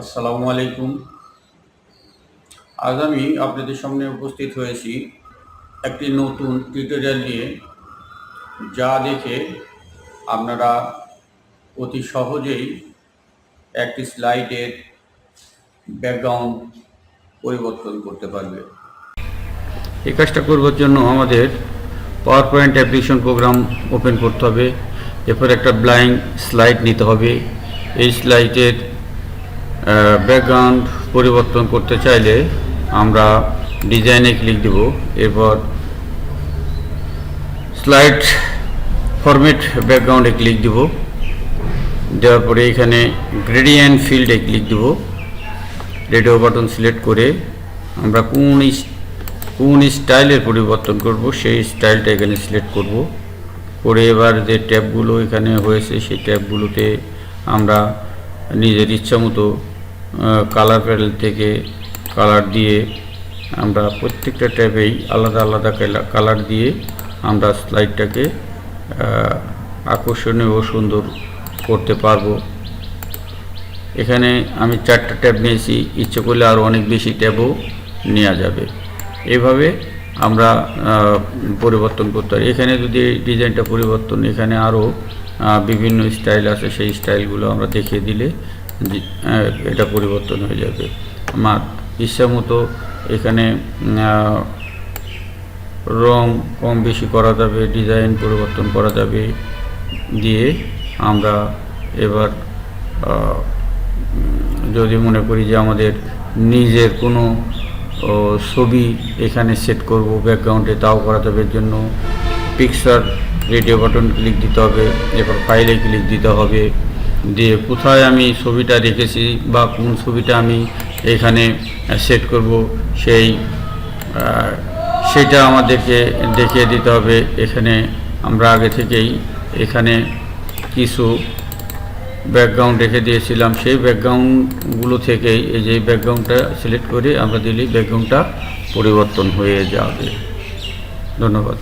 আসসালামু আলাইকুম। আজ আমি আপনাদের সামনে উপস্থিত হয়েছি একটি নতুন টিউটোরিয়াল নিয়ে, যা দেখে আপনারা অতি সহজেই একটি স্লাইডের ব্যাকগ্রাউন্ড পরিবর্তন করতে পারবে। এই কাজটা করবার জন্য আমাদের power point application program open করতে হবে, এরপর একটা ব্লাইং স্লাইড নিতে হবে। এই স্লাইডের ব্যাকগ্রাউন্ড পরিবর্তন করতে চাইলে আমরা ডিজাইনে ক্লিক দেব। এরপর স্লাইড ফরম্যাট ব্যাকগ্রাউন্ডে ক্লিক দেব। দেওয়ার পরে এখানে গ্রেডিয়েন্ট ফিল্ডে ক্লিক দেব। রেডিও বাটন সিলেক্ট করে আমরা কোন কোন স্টাইলের পরিবর্তন করব, সেই স্টাইলটা এখানে সিলেক্ট করব। করে এবার যে ট্যাবগুলো এখানে হয়েছে, সেই ট্যাবগুলোতে আমরা নিজের ইচ্ছা মতো কালার প্যানেল থেকে কালার দিয়ে আমরা প্রত্যেকটা ট্যাবেই আলাদা আলাদা কালার দিয়ে আমরা স্লাইডটাকে আকর্ষণীয় ও সুন্দর করতে পারব। এখানে আমি চারটা ট্যাব নিয়েছি, ইচ্ছে করলে আরও অনেক বেশি ট্যাবও নেওয়া যাবে। এভাবে আমরা পরিবর্তন করতে পারি। এখানে যদি ডিজাইনটা পরিবর্তন, এখানে আরও বিভিন্ন স্টাইল আছে, সেই স্টাইলগুলো আমরা দেখিয়ে দিলে এটা পরিবর্তন হয়ে যাবে। আমার ইচ্ছা মতো এখানে রং কম বেশি করা যাবে, ডিজাইন পরিবর্তন করা যাবে দিয়ে আমরা এবার যদি মনে করি যে আমাদের নিজের কোনো ছবি এখানে সেট করব ব্যাকগ্রাউন্ডে তাও করা যাবে, এর জন্য পিকচার রেডিও বাটন ক্লিক দিতে হবে, এরপর ফাইলে ক্লিক দিতে হবে। দিয়ে কোথায় আমি ছবিটা রেখেছি বা কোন ছবিটা আমি এখানে সেট করব, সেই সেটা আমাদেরকে দেখিয়ে দিতে হবে। এখানে আমরা আগে থেকেই এখানে কিছু ব্যাকগ্রাউন্ড রেখে দিয়েছিলাম। সেই ব্যাকগ্রাউন্ডগুলো থেকেই এই যে ব্যাকগ্রাউন্ডটা সিলেক্ট করে আমরা দিলেই ব্যাকগ্রাউন্ডটা পরিবর্তন হয়ে যাবে। ধন্যবাদ।